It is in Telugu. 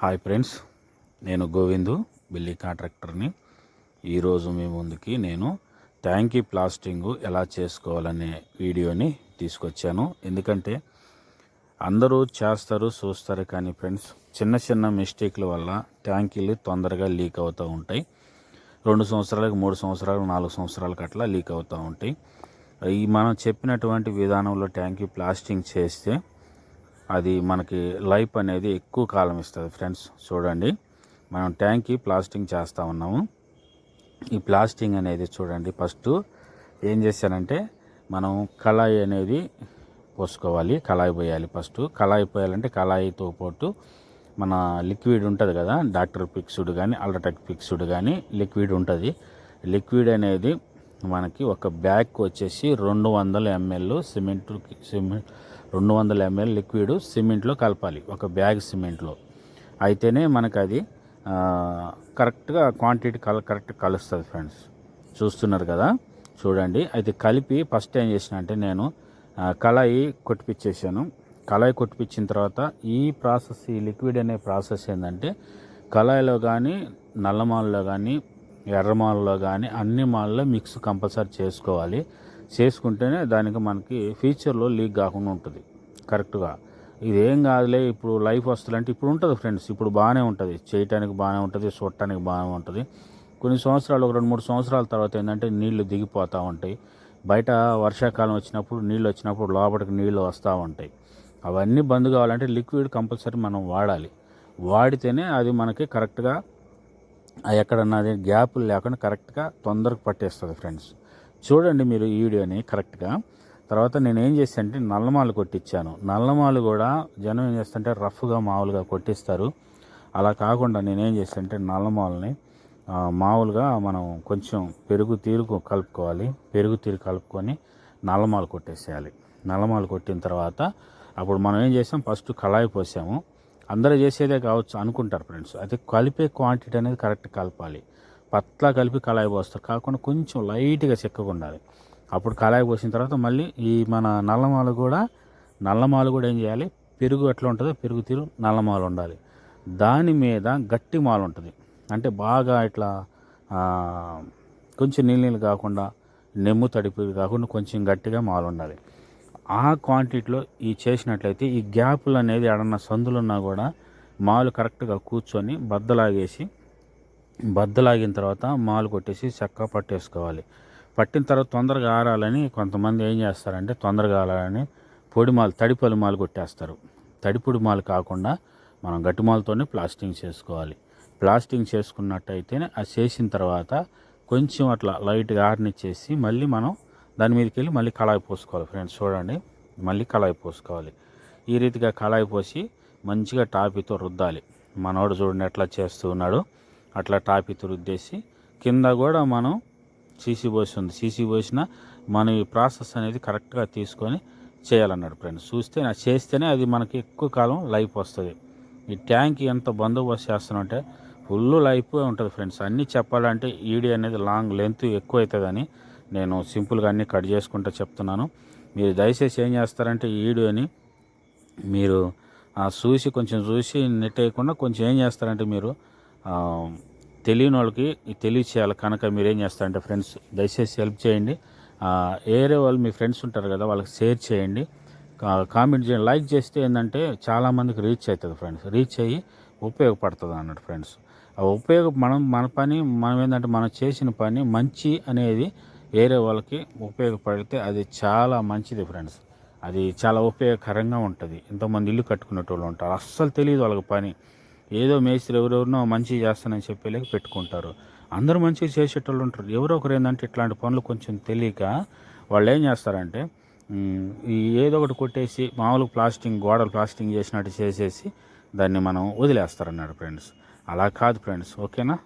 హాయ్ ఫ్రెండ్స్ నేను గోవిందు బిల్లీ కాంట్రాక్టర్ని. ఈరోజు మీ ముందుకి నేను ట్యాంకీ ప్లాస్టింగ్ ఎలా చేసుకోవాలనే వీడియోని తీసుకొచ్చాను. ఎందుకంటే అందరూ చేస్తారు చూస్తారు కానీ ఫ్రెండ్స్ చిన్న చిన్న మిస్టేక్ల వల్ల ట్యాంకీలు తొందరగా లీక్ అవుతూ ఉంటాయి. రెండు సంవత్సరాలకు మూడు సంవత్సరాలు నాలుగు సంవత్సరాలకు అట్లా లీక్ అవుతూ ఉంటాయి. ఈ మనం చెప్పినటువంటి విధానంలో ట్యాంకీ ప్లాస్టింగ్ చేస్తే అది మనకి లైఫ్ అనేది ఎక్కువ కాలం ఇస్తుంది ఫ్రెండ్స్. చూడండి. మనం ట్యాంక్కి ప్లాస్టింగ్ చేస్తూ ఉన్నాము. ఈ ప్లాస్టింగ్ అనేది చూడండి ఫస్ట్ ఏం చేశానంటే మనం కళాయి అనేది పోసుకోవాలి. కళాయి పోయాలి ఫస్ట్. కళాయి పోయాలంటే కళాయితో పాటు మన లిక్విడ్ ఉంటుంది కదా డాక్టర్ పిక్స్డ్ కానీ అల్ట్రాటెక్ పిక్స్డ్ కానీ లిక్విడ్ ఉంటుంది. లిక్విడ్ అనేది మనకి ఒక బ్యాగ్ వచ్చేసి రెండు వందల ఎంఎల్ సిమెంట్ సిమెంట్ రెండు వందల ఎంఎల్ లిక్విడ్ సిమెంట్లో కలపాలి ఒక బ్యాగ్ సిమెంట్లో. అయితేనే మనకు అది కరెక్ట్గా క్వాంటిటీ కల కరెక్ట్ కలుస్తుంది ఫ్రెండ్స్. చూస్తున్నారు కదా? చూడండి. అయితే కలిపి ఫస్ట్ ఏం చేసిన అంటే నేను కళాయి కొట్టిపించేసాను కళాయి కొట్టిపించిన తర్వాత ఈ ప్రాసెస్ ఈ లిక్విడ్ అనే ప్రాసెస్ ఏంటంటే కళాయిలో కానీ నల్లమాలలో కానీ ఎర్రమాలలో కానీ అన్ని మాలలో మిక్స్ కంపల్సరీ చేసుకోవాలి. చేసుకుంటేనే దానికి మనకి ఫ్యూచర్లో లీక్ కాకుండా ఉంటుంది. కరెక్ట్గా ఇదేం కాదులే ఇప్పుడు లైఫ్ వస్తుందంటే ఇప్పుడు ఉంటుంది ఫ్రెండ్స్ ఇప్పుడు బాగానే ఉంటుంది. చేయటానికి బాగానే ఉంటుంది చూడటానికి బాగానే ఉంటుంది. కొన్ని సంవత్సరాలు ఒక రెండు మూడు సంవత్సరాల తర్వాత ఏంటంటే నీళ్ళు దిగిపోతూ ఉంటాయి. బయట వర్షాకాలం వచ్చినప్పుడు నీళ్ళు వచ్చినప్పుడు లోపలికి నీళ్ళు వస్తూ ఉంటాయి. అవన్నీ బంద్ కావాలంటే లిక్విడ్ కంపల్సరీ మనం వాడాలి. వాడితేనే అది మనకి కరెక్ట్గా ఎక్కడన్నా అది గ్యాపులు లేకుండా కరెక్ట్గా తొందరగా పట్టేస్తుంది ఫ్రెండ్స్ చూడండి మీరు ఈ వీడియోని కరెక్ట్గా. తర్వాత నేను ఏం చేశాను అంటే నల్లమాలు కొట్టించాను నల్లమాలు కూడా జనం ఏం చేస్తుంటే రఫ్గా మామూలుగా కొట్టిస్తారు. అలా కాకుండా నేనేం చేశాను అంటే నల్లమాలని మామూలుగా మనం కొంచెం పెరుగు తీరుకు కలుపుకోవాలి. పెరుగు తీరు కలుపుకొని నల్లమాలు కొట్టేసేయాలి. నల్లమాలు కొట్టిన తర్వాత అప్పుడు మనం ఏం చేసాం? ఫస్ట్ కళాయి పోసాము. అందరూ చేసేదే కావచ్చు అనుకుంటారు ఫ్రెండ్స్. అయితే కలిపే క్వాంటిటీ అనేది కరెక్ట్ కలపాలి. పట్ల కలిపి కళాయి పోస్తారు. కాకుండా కొంచెం లైట్గా చిక్కగా ఉండాలి. అప్పుడు కళాయి పోసిన తర్వాత మళ్ళీ ఈ మన నల్లమాలు కూడా నల్లమాలు కూడా ఏం చేయాలి? పెరుగు ఎట్లా ఉంటుందో పెరుగు తీరు నల్లమాలు ఉండాలి. దాని మీద గట్టి మాలు ఉంటుంది. అంటే బాగా ఇట్లా కొంచెం నీళ్ళు నీళ్ళు కాకుండా నెమ్ము తడిపి కాకుండా కొంచెం గట్టిగా మాలు ఉండాలి. ఆ క్వాంటిటీలో ఈ చేసినట్లయితే ఈ గ్యాపులు అనేది ఎడన్నా సందులు ఉన్నా కూడా మాలు కరెక్ట్గా కూర్చొని బద్దలాగేసి బద్దలాగిన తర్వాత మాలు కొట్టేసి చెక్క పట్టేసుకోవాలి. పట్టిన తర్వాత తొందరగా ఆరాలని కొంతమంది ఏం చేస్తారంటే తొందరగా ఆరాలని పొడి మాలు తడిపొలి మాలు కొట్టేస్తారు. తడిపొడి మాలు కాకుండా మనం గట్టి మాలతోనే ప్లాస్టింగ్ చేసుకోవాలి. ప్లాస్టింగ్ చేసుకున్నట్టయితేనే అది చేసిన తర్వాత కొంచెం అట్లా లైట్గా ఆరనిచ్చేసి మళ్ళీ మనం దాని మీదకి వెళ్ళి మళ్ళీ కళాయి పోసుకోవాలి ఫ్రెండ్స్. చూడండి మళ్ళీ కళాయి పోసుకోవాలి. ఈ రీతిగా కళాయి పోసి మంచిగా టాపీతో రుద్దాలి. మనోడు చూడండి ఎట్లా చేస్తూ ఉన్నాడు. అట్లా టాపీతో రుద్దేసి కింద కూడా మనం సీసీ పోసి ఉంది. సీసీ పోసిన మనం ఈ ప్రాసెస్ అనేది కరెక్ట్గా తీసుకొని చేయాలన్నాడు ఫ్రెండ్స్. చూస్తే చేస్తేనే అది మనకి ఎక్కువ కాలం లైఫ్ వస్తుంది. ఈ ట్యాంక్ ఎంత బందోబస్తు చేస్తానంటే ఫుల్ లైఫ్ ఉంటుంది ఫ్రెండ్స్. అన్నీ చెప్పాలంటే ఈడీ అనేది లాంగ్ లెంత్ ఎక్కువ అవుతుందని నేను సింపుల్గా అన్నీ కట్ చేసుకుంటూ చెప్తున్నాను. మీరు దయచేసి ఏం చేస్తారంటే ఈడియోని మీరు ఆ, చూసి కొంచెం చూసి నెట్ వేయకుండా కొంచెం ఏం చేస్తారంటే మీరు తెలియని వాళ్ళకి తెలియచేయాలి. కనుక మీరు ఏం చేస్తారంటే ఫ్రెండ్స్ దయచేసి హెల్ప్ చేయండి. ఏరే వాళ్ళు మీ ఫ్రెండ్స్ ఉంటారు కదా వాళ్ళకి షేర్ చేయండి. కామెంట్ చేయండి. లైక్ చేస్తే ఏంటంటే చాలామందికి రీచ్ అవుతుంది ఫ్రెండ్స్ రీచ్ అయ్యి ఉపయోగపడుతుంది అన్నట్టు ఫ్రెండ్స్ ఆ ఉపయోగ మనం మన పని మనం ఏంటంటే మనం చేసిన పని మంచి అనేది వేరే వాళ్ళకి ఉపయోగపడితే అది చాలా మంచిది ఫ్రెండ్స్ అది చాలా ఉపయోగకరంగా ఉంటుంది. ఎంతోమంది ఇల్లు కట్టుకునేటోళ్ళు ఉంటారు. అస్సలు తెలియదు వాళ్ళకి పని. ఏదో మేస్త్రి ఎవరెవరినో మంచి చేస్తానని చెప్పేలాగా పెట్టుకుంటారు. అందరూ మంచిగా చేసేటోళ్ళు ఉంటారు. ఎవరో ఒకరు ఏంటంటే ఇట్లాంటి పనులు కొంచెం తెలియక వాళ్ళు ఏం చేస్తారంటే ఈ ఏదో ఒకటి కొట్టేసి మామూలు ప్లాస్టింగ్ గోడలు ప్లాస్టింగ్ చేసినట్టు చేసేసి దాన్ని మనం వదిలేస్తారన్నాడు ఫ్రెండ్స్. అలా కాదు ఫ్రెండ్స్. ఓకేనా?